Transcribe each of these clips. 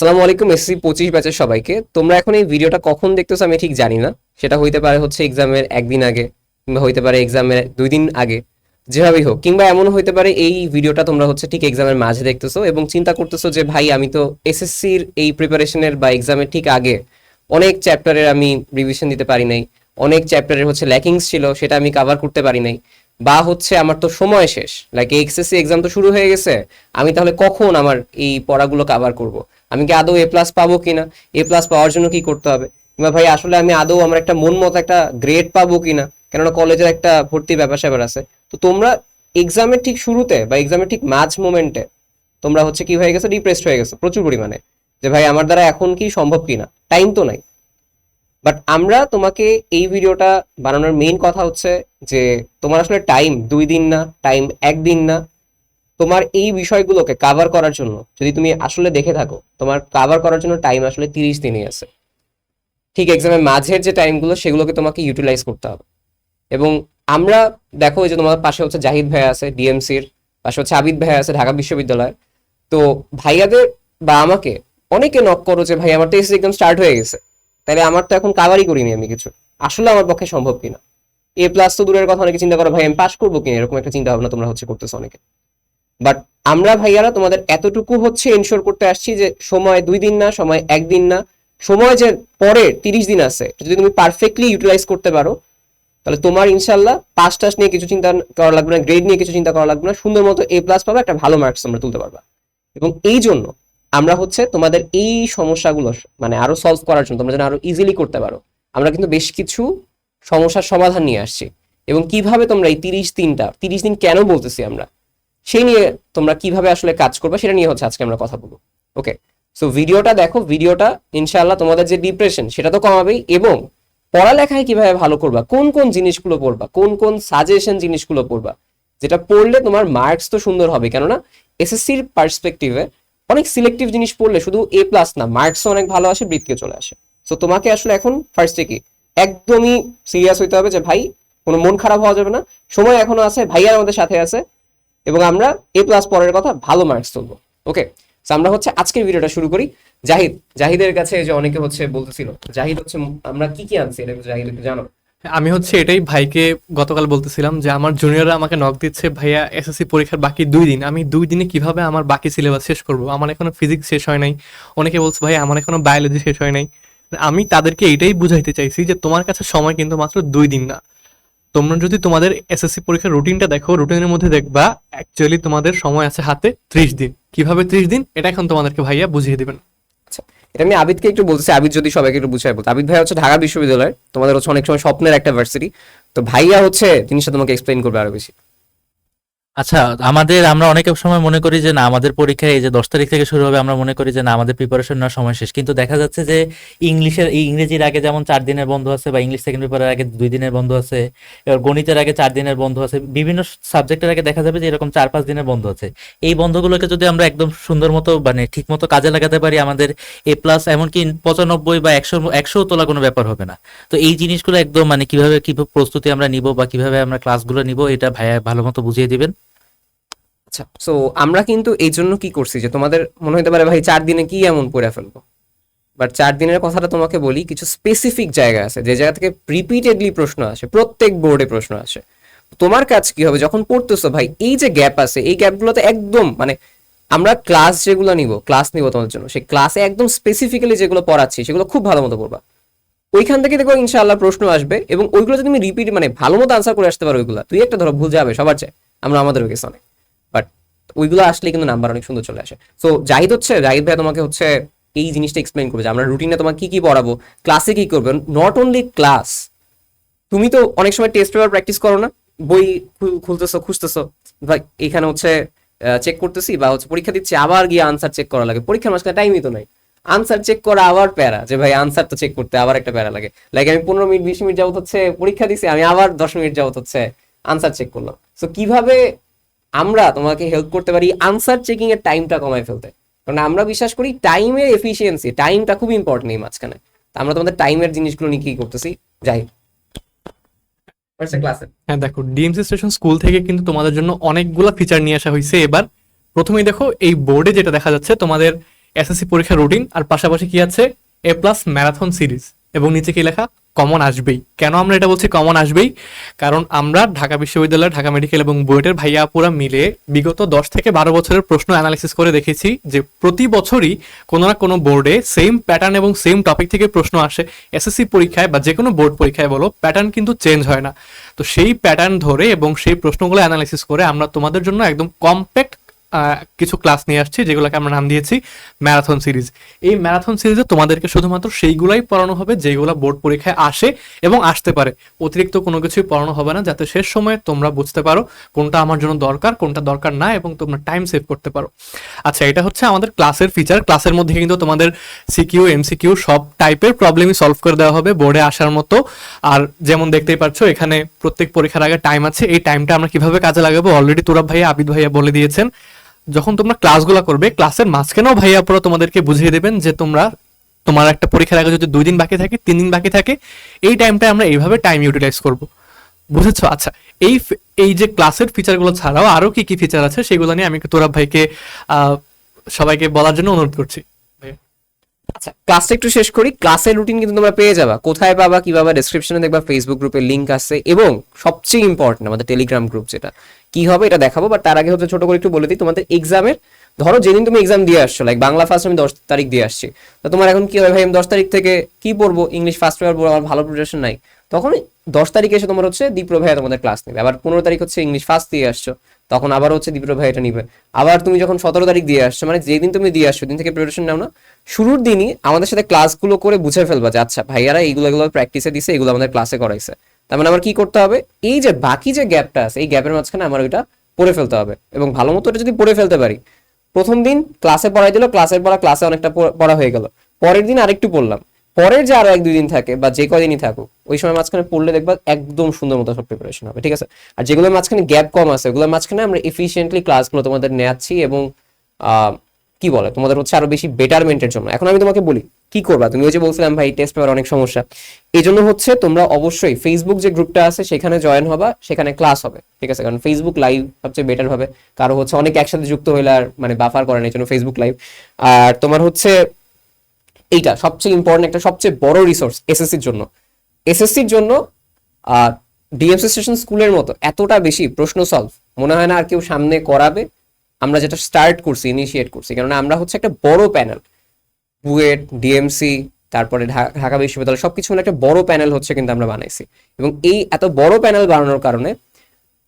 আসসালামু আলাইকুম, এসসি পঁচিশ ব্যাচের সবাইকে। তোমরা এখন এই ভিডিওটা কখন দেখতেছো আমি ঠিক জানি না। সেটা হইতে পারে হচ্ছে এক্সামের একদিন আগে, কিংবা হইতে পারে এক্সামের দুই দিন আগে, যেভাবেই হোক, কিংবা এমন হইতে পারে এই ভিডিওটা তোমরা হচ্ছে ঠিক এক্সামের মাঝে দেখতেছো এবং চিন্তা করতেছো যে, ভাই, আমি তো এসএসসির এই প্রিপারেশনের বা এক্সামের ঠিক আগে অনেক চ্যাপ্টারের আমি রিভিশন দিতে পারি নাই, অনেক চ্যাপ্টারের হচ্ছে ল্যাকিংস ছিল, সেটা আমি কাভার করতে পারি নাই। বা হচ্ছে আমার তো সময় শেষ। লাইক এক্সএসসি এক্সাম তো শুরু হয়ে গেছে, আমি তাহলে কখন আমার এই পড়াগুলো কভার করব? আমি কি আদৌ এ প্লাস পাবো কিনা? এ প্লাস পাওয়ার জন্য কি করতে হবে? কিংবা ভাই, আসলে আমি আদৌ আমার একটা মন মতো একটা গ্রেড পাবো কিনা? কেননা কলেজের একটা ভর্তি ব্যাপার স্যাপার আছে। তো তোমরা এক্সামের ঠিক শুরুতে বা এক্সামের ঠিক মাঝ মোমেন্টে তোমরা হচ্ছে কি হয়ে গেছে? ডিপ্রেসড হয়ে গেছে প্রচুর পরিমাণে। যে ভাই, আমার দ্বারা এখন কি সম্ভব কিনা? টাইম তো নাই। বাট আমরা তোমাকে এই ভিডিওটা বানানোর মেইন কথা হচ্ছে যে তোমার আসলে টাইম দুই দিন না টাইম একদিন না। তোমার এই বিষয়গুলোকে কাভার করার জন্য, যদি তুমি আসলে দেখে থাকো, তোমার কাভার করার জন্য টাইম আসলে তিরিশ দিনই আছে। ঠিক এক্সামের মাঝের যে টাইমগুলো সেগুলোকে তোমাকে ইউটিলাইজ করতে হবে। এবং আমরা দেখো যে তোমার পাশে হচ্ছে জাহিদ ভাই আছে ডিএমসির পাশে হচ্ছে আবিদ ভাই আছে, ঢাকা বিশ্ববিদ্যালয় তো ভাইয়াদের বা আমাকে অনেকে নক করো যে, ভাই, আমার টেস্ট এক্সাম স্টার্ট হয়ে গেছে। তাহলে আমার তো এখন কাভারই করিনি আমি কিছু। আসলে আমার পক্ষে সম্ভব কিনা? এ প্লাস তো দূরের কথা, অনেকে চিন্তা করো, ভাই, আমি পাস করব কিনা? এরকম একটা চিন্তা ভাবনা তোমরা হচ্ছে করতেছো অনেকে। বাট আমরা ভাইয়ারা তোমাদের এতটুকু হচ্ছে ইনশোর করতে আসছি যে সময় দুই দিন না, সময় একদিন না। সময় যে পরে তিরিশ দিন আছে যদি তুমি পারফেক্টলি ইউটিলাইজ করতে পারো, তাহলে তোমার ইনশাল্লাহ পাস টাস নিয়ে কিছু চিন্তা করা লাগবে না গ্রেড নিয়ে কিছু চিন্তা করা লাগবে না। সুন্দর মতো এ প্লাস পাবে, একটা ভালো মার্কস তোমরা তুলতে পারবা। এবং এই জন্য আমরা হচ্ছে তোমাদের এই সমস্যাগুলো মানে আরও সলভ করার জন্য, তোমরা যেন আরও ইজিলি করতে পারো। আমরা কিন্তু বেশ কিছু সমস্যার সমাধান নিয়ে আসছি। এবং কীভাবে তোমরা এই তিরিশ দিনটা, তিরিশ দিন কেন বলতেছি আমরা সেই নিয়ে তোমরা কীভাবে আসলে কাজ করবে, সেটা নিয়ে হচ্ছে আজকে আমরা কথা বলব। ওকে সো ভিডিওটা দেখো, ভিডিওটা ইনশাআল্লাহ তোমাদের যে ডিপ্রেশন সেটা তো কমাবেই। এবং পড়ালেখায় কীভাবে ভালো করবা, কোন কোন জিনিসগুলো পড়বা, কোন কোন সাজেশন জিনিসগুলো পড়বা, যেটা পড়লে তোমার মার্কস তো সুন্দর হবে। কেননা এসএসসির পার্সপেক্টিভে অনেক সিলেক্টিভ জিনিস পড়লে শুধু এ প্লাস না মার্কসও অনেক ভালো আসে বৃত্তিও চলে আসে। সো তোমাকে আসলে এখন ফার্স্টে কি? একদমই সিরিয়াস হইতে হবে যে, ভাই, কোনো মন খারাপ হওয়া যাবে না। সময় এখনও আছে ভাইয়ার আমাদের সাথে আছে, এবং আমরা এ প্লাস পরের কথা ভালো মার্কস তুলবো। ওকে তো আমরা হচ্ছে আজকের ভিডিওটা শুরু করি। জাহিদ, জাহিদের কাছে যে অনেকে হচ্ছে বলতেছিল, জাহিদ হচ্ছে, আমরা কি কি আনছি? এটা জাহিদ জানো। আমি হচ্ছে এটাই ভাইকে গতকাল বলতেছিলাম যে আমার জুনিয়ররা আমাকে নক দিচ্ছে, ভাইয়া এসএসসি পরীক্ষার বাকি দুই দিন। আমি দুই দিনে কীভাবে আমার বাকি সিলেবাস শেষ করব? আমার এখনও ফিজিক্স শেষ হয় নাই। অনেকে বলছে ভাই আমার এখনও বায়োলজি শেষ হয় নাই। আমি তাদেরকে এটাই বুঝাইতে চাইছি যে, তোমার কাছে সময় কিন্তু মাত্র দুই দিন না। তোমরা যদি তোমাদের এসএসসি পরীক্ষার রুটিনটা দেখো রুটিনের মধ্যে দেখবা অ্যাকচুয়ালি তোমাদের সময় আছে হাতে ত্রিশ দিন। কীভাবে ত্রিশ দিন? এটা এখন তোমাদেরকে ভাইয়া বুঝিয়ে দিবেন। এটা আমি আবিদকে একটু বলতেছি, আবিদ যদি সবাইকে একটু বুঝাই বলতো। আবিদ ভাই হচ্ছে ঢাকা বিশ্ববিদ্যালয় তোমাদের হচ্ছে অনেক সময় স্বপ্নের একটা ভার্সিটি তো ভাইয়া হচ্ছে জিনিসটা তোমাকে এক্সপ্লেইন করবে আরও বেশি। আচ্ছা আমাদের আমরা অনেক সময় মনে করি যে না, আমাদের পরীক্ষা এই যে দশ তারিখ থেকে শুরু হবে, আমরা মনে করি যে না, আমাদের প্রিপারেশন নেওয়ার সময় শেষ। কিন্তু দেখা যাচ্ছে যে ইংলিশের ইংরেজির আগে যেমন চার দিনের বন্ধ আছে বা ইংলিশ সেকেন্ড পেপারের আগে দুই দিনের বন্ধ আছে, এবার গণিতের আগে চার দিনের বন্ধ আছে, বিভিন্ন সাবজেক্টের আগে দেখা যাবে যে এরকম চার পাঁচ দিনের বন্ধ আছে। এই বন্ধগুলোকে যদি আমরা একদম সুন্দর মতো মানে ঠিক মতো কাজে লাগাতে পারি, আমাদের এ প্লাস এমনকি পঁচানব্বই বা একশো একশো তোলা কোনো ব্যাপার হবে না। তো এই জিনিসগুলো একদম মানে কীভাবে কীভাবে প্রস্তুতি আমরা নিব বা কীভাবে আমরা ক্লাসগুলো নিব, এটা ভাইয়া ভালো মতো বুঝিয়ে দিবেন। আচ্ছা সো আমরা কিন্তু এই জন্য কি করছি যে তোমাদের মনে হতে পারে, ভাই, চার দিনে কি এমন পড়ে ফেলব? বাট চার দিনের কথাটা তোমাকে বলি, কিছু স্পেসিফিক জায়গা আছে, যে জায়গা থেকে রিপিটেডলি প্রশ্ন আসে, প্রত্যেক বোর্ডে প্রশ্ন আসে। তোমার কাজ কি হবে? যখন পড়তেছো, ভাই, এই যে গ্যাপ আছে, এই গ্যাপগুলোতে একদম মানে আমরা ক্লাস যেগুলো নিব ক্লাস নিব তোমাদের জন্য, সেই ক্লাসে একদম স্পেসিফিক্যালি যেগুলো পড়াচ্ছি, সেগুলো খুব ভালো মতো পড়বা। ওইখান থেকে দেখো ইনশাআল্লাহ প্রশ্ন আসবে এবং ওইগুলোতে তুমি রিপিট মানে ভালো মতো আনসার করে আসতে পারো ওইগুলো। তুই একটা ধরো ভুল যাবে সবার চাই আমরা আমাদের গেছে অনেক ওইগুলো আসলে কিন্তু নাম্বার অনেক সুন্দর চলে আসে। সো জাহিদ হচ্ছে, জাহিদ ভাই তোমাকে হচ্ছে এই জিনিসটা এক্সপ্লেন করবে যে আমরা রুটিনে তোমাকে কি কি পড়াবো ক্লাসে কি করবে। নট অনলি ক্লাস তুমি তো অনেক সময় টেস্ট পেপার প্র্যাকটিস করো না, বই খুলতেছো, খুঁজতেছো ভাই এখানে হচ্ছে চেক করতেছি বা হচ্ছে পরীক্ষা দিচ্ছি, আবার গিয়ে আনসার চেক করা লাগে। পরীক্ষার মাঝখানে টাইমই তো নাই। আনসার চেক করা আবার প্যারা যে ভাই আনসার তো চেক করতে আবার একটা প্যারা লাগে। লাইক আমি পনেরো মিনিট, বিশ মিনিট যাবত হচ্ছে পরীক্ষা দিছি, আমি আবার দশ মিনিট যাবত হচ্ছে আনসার চেক করলাম। সো কীভাবে আমরা তোমাকে হেল্প করতে পারি আনসার চেকিং এর টাইমটা কমায় ফেলতে। কারণ আমরা বিশ্বাস করি টাইমের এফিসিয়েন্সি টাইমটা খুব ইম্পর্টেন্ট এই মাঝখানে। আমরা তোমাদের টাইমের জিনিসগুলো নিয়ে কি করতেছি? যাই হ্যাঁ দেখো ডিএমসি স্টেশন স্কুল থেকে কিন্তু তোমাদের জন্য অনেকগুলো ফিচার নিয়ে আসা হয়েছে এবার। প্রথমেই দেখো, এই বোর্ডে যেটা দেখা যাচ্ছে, তোমাদের এসএসসি পরীক্ষার রুটিন আর পাশাপাশি কি আছে? এ প্লাস ম্যারাথন সিরিজ এবং নিচে কি লেখা? কমন আসবেই। কেন আমরা এটা বলছি কমন আসবেই? কারণ আমরা ঢাকা বিশ্ববিদ্যালয়, ঢাকা মেডিকেল এবং বুয়েটের ভাইয়া আপুরা মিলে বিগত দশ থেকে বারো বছরের প্রশ্ন অ্যানালিসিস করে দেখেছি যে প্রতি বছরই কোনো না কোনো বোর্ডে সেম প্যাটার্ন এবং সেম টপিক থেকে প্রশ্ন আসে। এসএসসি পরীক্ষায় বা যে কোনো বোর্ড পরীক্ষায় বলো প্যাটার্ন কিন্তু চেঞ্জ হয় না। তো সেই প্যাটার্ন ধরে এবং সেই প্রশ্নগুলো অ্যানালিসিস করে আমরা তোমাদের জন্য একদম কম্প্যাক্ট কিছু ক্লাস নিয়ে আসছি যেগুলোকে আমরা নাম দিয়েছি ম্যারাথন সিরিজ এই ম্যারাথন সিরিজে তোমাদেরকে শুধুমাত্র সেইগুলাই পড়ানো হবে যেগুলো বোর্ড পরীক্ষায় আসে এবং আসতে পারে। অতিরিক্ত কোনো কিছুই পড়ানো হবে না যাতে শেষ সময়ে তোমরা বুঝতে পারো কোনটা আমার জন্য দরকার, কোনটা দরকার না এবং তোমরা টাইম সেভ করতে পারো। আচ্ছা এটা হচ্ছে আমাদের ক্লাসের ফিচার ক্লাসের মধ্যে কিন্তু তোমাদের সিকিউ এমসিকিউ সব টাইপের প্রবলেমই সলভ করে দেওয়া হবে বোর্ডে আসার মতো। আর যেমন দেখতেই পাচ্ছ এখানে প্রত্যেক পরীক্ষার আগে টাইম আছে। এই টাইমটা আমরা কীভাবে কাজে লাগাবো? অলরেডি তুরাব ভাইয়া, আবিদ ভাইয়া বলে দিয়েছেন। যখন তোমরা ক্লাসগুলো করবে ক্লাসের মাঝখানেও ভাইয়া পুরো তোমাদেরকে বুঝিয়ে দেবেন যে তোমরা, তোমার একটা পরীক্ষার আগে যদি দুই দিন বাকি থাকে, তিন দিন বাকি থাকে, এই টাইমটা আমরা এইভাবে টাইম ইউটিলাইজ করব। বুঝেছ? আচ্ছা এই এই যে ক্লাসের ফিচারগুলো ছাড়াও আরও কি কি ফিচার আছে সেগুলো নিয়ে আমি তোরাব ভাইকে সবাইকে বলার জন্য অনুরোধ করছি। আচ্ছা ক্লাসটা একটু শেষ করি। ক্লাসের রুটিন কিন্তু তোমরা পেয়ে যাবা। কোথায় পাবা, কীভাবে ডেসক্রিপশনে দেখবা ফেসবুক গ্রুপের লিঙ্ক আছে এবং সবচেয়ে ইম্পর্টেন্ট আমাদের টেলিগ্রাম গ্রুপ যেটা কি হবে এটা দেখাবো বাট তার আগে হচ্ছে ছোট করে একটু বলে দিই। তোমাদের এক্সামের ধরো যেদিন তুমি এক্সাম দিয়ে আসছো লাইক বাংলা ফার্স্ট আমি দশ তারিখ দিয়ে আসছি। তো তোমার এখন কি হবে ভাই? আমি দশ তারিখ থেকে কি পড়ব? ইংলিশ ফার্স্ট পেপার পড়ব, আমার ভালো প্রিপারেশন নাই। তখন দশ তারিখে এসে তোমার হচ্ছে দীপ্র ভাইয়া তোমাদের ক্লাস নেবে। আবার পনেরো তারিখ হচ্ছে ইংলিশ ফার্স্ট দিয়ে আসছো, তখন আবার হচ্ছে দীপ্র ভাই এটা নিবে। আবার তুমি যখন সতেরো তারিখ দিয়ে আসছো মানে যেদিন তুমি দিয়ে আসছো দিন থেকে প্রিপারেশন নাও না। শুরুর দিনই আমাদের সাথে ক্লাসগুলো করে বুঝে ফেলবা যে আচ্ছা ভাইয়ারা এইগুলো, এগুলো প্র্যাকটিসে দিছে, এগুলো আমাদের ক্লাসে করাইছে। তার মানে আমার কি করতে হবে? এই যে বাকি যে গ্যাপটা আছে, এই গ্যাপের মাঝখানে আমার ওইটা পড়ে ফেলতে হবে। এবং ভালো মতো যদি পড়ে ফেলতে পারি, প্রথম দিন ক্লাসে পড়াই দিল ক্লাসের পড়া ক্লাসে অনেকটা পড়া হয়ে গেল। পরের দিন আরেকটু পড়লাম। পরের যে আরও এক দুই দিন থাকে বা যে কদিনই থাকুক, ওই সময় মাঝখানে পড়লে দেখবা একদম সুন্দর মতো সব প্রিপারেশন হবে, ঠিক আছে? আর যেগুলোর মাঝখানে গ্যাপ কম আছে, ওগুলোর মাঝখানে আমরা এফিসিয়েন্টলি ক্লাসগুলো তোমাদের নেওয়াচ্ছি এবং কি বলে? তোমাদের হচ্ছে আরও বেশি বেটারমেন্টের জন্য। এখন আমি তোমাকে বলি, কি করবা? তুমি ওই যে বলছিলাম, ভাই টেস্ট পেপার অনেক সমস্যা। এই জন্য হচ্ছে তোমরা অবশ্যই ফেসবুক যে গ্রুপটা আছে, সেখানে জয়েন হবা, সেখানে ক্লাস হবে, ঠিক আছে? কারণ ফেসবুক লাইভ সবচেয়ে বেটার হবে। কারও হচ্ছে অনেক একসাথে যুক্ত হইলে আর মানে বাফার করে না এই জন্য ফেসবুক লাইভ আর তোমার হচ্ছে এইটা সবচেয়ে ইম্পর্টেন্ট একটা সবচেয়ে বড় রিসোর্স এসএসসির জন্য। এসএসসির জন্য ডিএমসি স্টেশন স্কুলের মতো এতটা বেশি প্রশ্ন সলভ মনে হয় না আর কেউ সামনে করাবে। আমরা যেটা স্টার্ট করছি ইনিশিয়েট করছি কারণ আমরা হচ্ছে একটা বড় প্যানেল বুয়েট ডিএমসি তারপরে ঢাকা বিশ্ববিদ্যালয়, সবকিছু মিলে একটা বড় প্যানেল হচ্ছে কিন্তু আমরা বানাইছি। এবং এই এত বড় প্যানেল বানানোর কারণে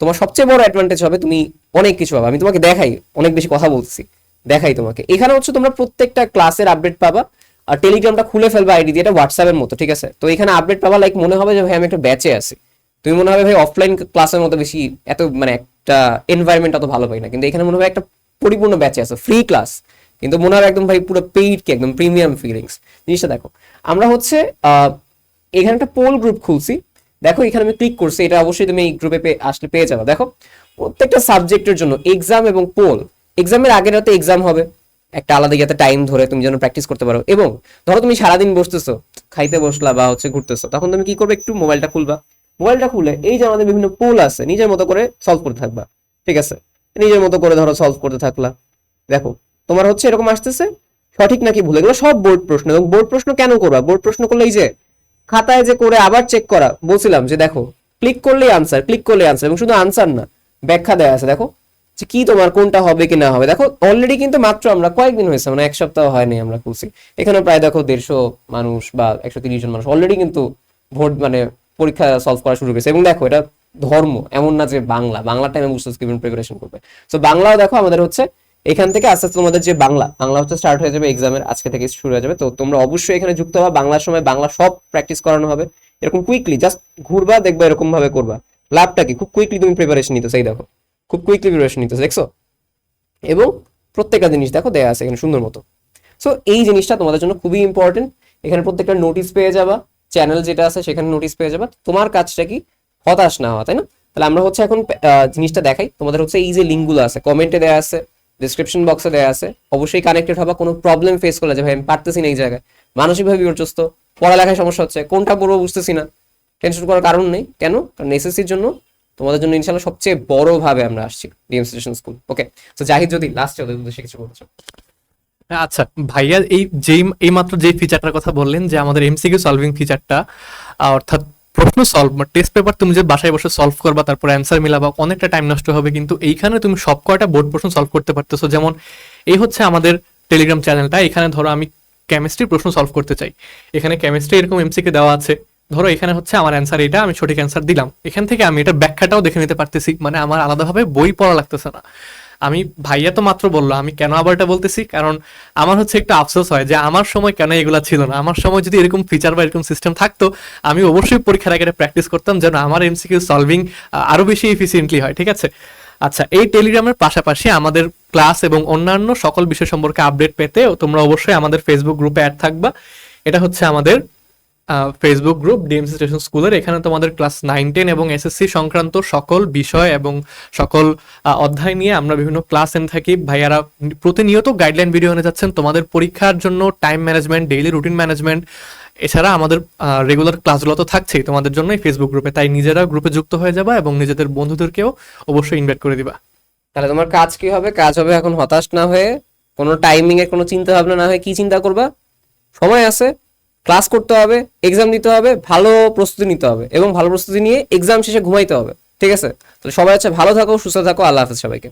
তোমার সবচেয়ে বড় অ্যাডভান্টেজ হবে তুমি অনেক কিছু পাবে। আমি তোমাকে দেখাই, অনেক বেশি কথা বলছি, দেখাই তোমাকে। এখানে হচ্ছে তোমরা প্রত্যেকটা ক্লাসের আপডেট পাবা, আর টেলিগ্রামটা খুলে ফেলবা আইডি দিয়ে, এটা হোয়াটসঅ্যাপের মতো, ঠিক আছে? তো এখানে আপডেট পাবা লাইক মনে হবে যে, ভাই, আমি একটা ব্যাচে আছি। তুমি মনে হবে, ভাই অফলাইন ক্লাসের মতো বেশি এত মানে একটা এনভায়রনমেন্ট অত ভালো পাই না। কিন্তু এখানে মনে হবে একটা পরিপূর্ণ ব্যাচে আছে ফ্রি ক্লাস কিন্তু মনে হবে একদম, ভাই, পুরো পেইড কি, একদম প্রিমিয়াম ফিলিংস জিনিসটা দেখো, আমরা হচ্ছে এখানে একটা পোল গ্রুপ খুলছি। দেখো, এখানে আমি ক্লিক করছি, এটা অবশ্যই তুমি এই গ্রুপে আসলে পেয়ে যাবে। দেখো, প্রত্যেকটা সাবজেক্টের জন্য এক্সাম এবং পোল এক্সামের আগের রাতে এক্সাম হবে। একটা আলাদা যাতে টাইম ধরে তুমি যেন প্র্যাকটিস করতে পারো। এবং ধরো তুমি সারাদিন বসতেছো, খাইতে বসলা বা হচ্ছে ঘুরতেছো, তখন তুমি কি করবে, একটু মোবাইলটা খুলবা। মোবাইলটা খুলে এই যে আমাদের বিভিন্ন পোল আছে, নিজের মতো করে সলভ করতে থাকবা। ঠিক আছে? নিজের মতো করে ধরো সলভ করতে থাকলা। দেখো, তোমার হচ্ছে এরকম আসতেছে, সঠিক নাকি ভুল? এগুলো সব বোর্ড প্রশ্ন। এবং বোর্ড প্রশ্ন কেন করবা? বোর্ড প্রশ্ন করলে এই যে খাতায় যে করে আবার চেক করা, বলছিলাম যে দেখো ক্লিক করলেই আনসার ক্লিক করলেই আনসার এবং শুধু আনসার না, ব্যাখ্যা দেওয়া আছে। দেখো, যে কি তোমার, কোনটা হবে কি না হবে? দেখো অলরেডি কিন্তু মাত্র আমরা কয়েকদিন হয়েছে মানে এক সপ্তাহ হয়নি আমরা খুলছি। এখানে প্রায় দেখো দেড়শো মানুষ বা একশো তিরিশ জন মানুষ অলরেডি কিন্তু ভোট মানে পরীক্ষা সলভ করা শুরু করেছে। এবং দেখো, এটা ধর্ম, এমন না যে বাংলা। বাংলা টাইমে বুঝতেছি কীভাবে প্রিপারেশন করবে। তো বাংলাও দেখো আমাদের হচ্ছে, এখান থেকে আস্তে আস্তে তোমাদের যে বাংলা বাংলা হচ্ছে স্টার্ট হয়ে যাবে এক্সামের আজকে থেকে শুরু হয়ে যাবে। তো তোমরা অবশ্যই এখানে যুক্ত হবা বাংলার সময় বাংলা সব প্র্যাকটিস করানো হবে। এরকম কুইকলি জাস্ট ঘুরবা, দেখবা এরকম ভাবে করবা। লাভটা কি? খুব কুইকলি তুমি প্রিপারেশন নিতে সেই দেখো। খুব কুইকলি প্রিপারেশন নিতে দেখছ? এবং প্রত্যেকটা জিনিস দেখো, দেয়া আছে এখানে সুন্দর মতো। সো এই জিনিসটা তোমাদের জন্য খুবই ইম্পর্টেন্ট এখানে প্রত্যেকটা নোটিশ পেয়ে যাবা। চ্যানেল যেটা আছে, সেখানে নোটিশ পেয়ে যাবা। তোমার কাজটা কি? হতাশ না হওয়া, তাই না? তাহলে আমরা হচ্ছে এখন জিনিসটা দেখাই। তোমাদের হচ্ছে এই যে লিঙ্কগুলো আছে কমেন্টে দেওয়া আছে ডিসক্রিপশন বক্সে দেওয়া আছে। অবশ্যই কানেক্টেড হবা, কোনো প্রবলেম ফেস করলে যে, ভাই, আমি পারতেছি না এই জায়গায়। মানসিকভাবে বিপর্যস্ত, পড়ালেখায় সমস্যা হচ্ছে, কোনটা পড়ব বুঝতেছি না। টেনশন করার কারণ নেই। কেন? কারণ এসএসসির জন্য তোমাদের জন্য ইনশাল্লাহ সবচেয়ে বড় ভাবে আমরা আসছি ডিএম স্টেশন স্কুল ওকে তো জাহিদ যদি লাস্টে ওদের উদ্দেশ্যে কিছু বলছো আচ্ছা ভাইয়া, এই যেই, এই মাত্র যে ফিচারটার কথা বললেন যে আমাদের এমসিকিউ সলভিং ফিচারটা অর্থাৎ প্রশ্ন সলভ টেস্ট পেপার তুমি যে বাসায় বসে সলভ করবা, তারপর অ্যান্সার মিলাবা, অনেকটা টাইম নষ্ট হবে, কিন্তু এইখানে তুমি সব কয়টা বোর্ড প্রশ্ন সলভ করতে পারতেছো। যেমন, এই হচ্ছে আমাদের টেলিগ্রাম চ্যানেলটা এখানে ধরো আমি কেমিস্ট্রি প্রশ্ন সলভ করতে চাই। এখানে কেমিস্ট্রি এরকম এমসিকে দেওয়া আছে। ধরো, এখানে হচ্ছে আমার অ্যান্সার এটা আমি সঠিক অ্যান্সার দিলাম। এখান থেকে আমি এটার ব্যাখ্যাটাও দেখে নিতে পারতেছি মানে আমার আলাদাভাবে বই পড়া লাগতেছে না। আমি, ভাইয়া তো মাত্র বলল, আমি কেন আবার এটা বলতেছি? কারণ আমার হচ্ছে একটু আফসোস হয় যে আমার সময় কেন এগুলা ছিল না? আমার সময় যদি এরকম ফিচার বা এরকম সিস্টেম থাকতো, আমি অবশ্যই পরীক্ষার আগে প্র্যাকটিস করতাম যেন আমার এমসিকিউ সলভিং আরও বেশি এফিসিয়েন্টলি হয়, ঠিক আছে? আচ্ছা এই টেলিগ্রামের পাশাপাশি আমাদের ক্লাস এবং অন্যান্য সকল বিষয় সম্পর্কে আপডেট পেতে তোমরা অবশ্যই আমাদের ফেসবুক গ্রুপে অ্যাড থাকবা। এটা হচ্ছে আমাদের ফেসবুক গ্রুপ ডিএমসি স্টেশন স্কুলের এখানে তোমাদের ক্লাস নাইন টেন এবং এসএসসি সংক্রান্ত সকল বিষয় এবং সকল অধ্যায় নিয়ে আমরা বিভিন্ন ক্লাস এনে থাকি। ভাইয়ারা প্রতিনিয়ত গাইডলাইন ভিডিও এনে যাচ্ছেন। তোমাদের পরীক্ষার জন্য time management daily routine management এছাড়া আমাদের রেগুলার ক্লাসগুলো তো থাকছেই তোমাদের জন্য এই ফেসবুক গ্রুপে তাই নিজেরা গ্রুপে যুক্ত হয়ে যাবা এবং নিজেদের বন্ধুদেরকেও অবশ্যই ইনভাইট করে দিবা। তাহলে তোমার কাজ কি হবে? কাজ হবে এখন হতাশ না হয়ে, কোনো টাইমিং এর কোনো চিন্তা ভাবনা না হয়ে কি চিন্তা করবা? সময় আছে। ক্লাস করতে হবে এক্সাম দিতে হবে, ভালো প্রস্তুতি নিতে হবে এবং ভালো প্রস্তুতি নিয়ে এক্সাম শেষে ঘুমাইতে হবে, ঠিক আছে? তাহলে সবাই হচ্ছে ভালো থাকো, সুস্থ থাকো, আল্লাহ হাফেজ সবাইকে।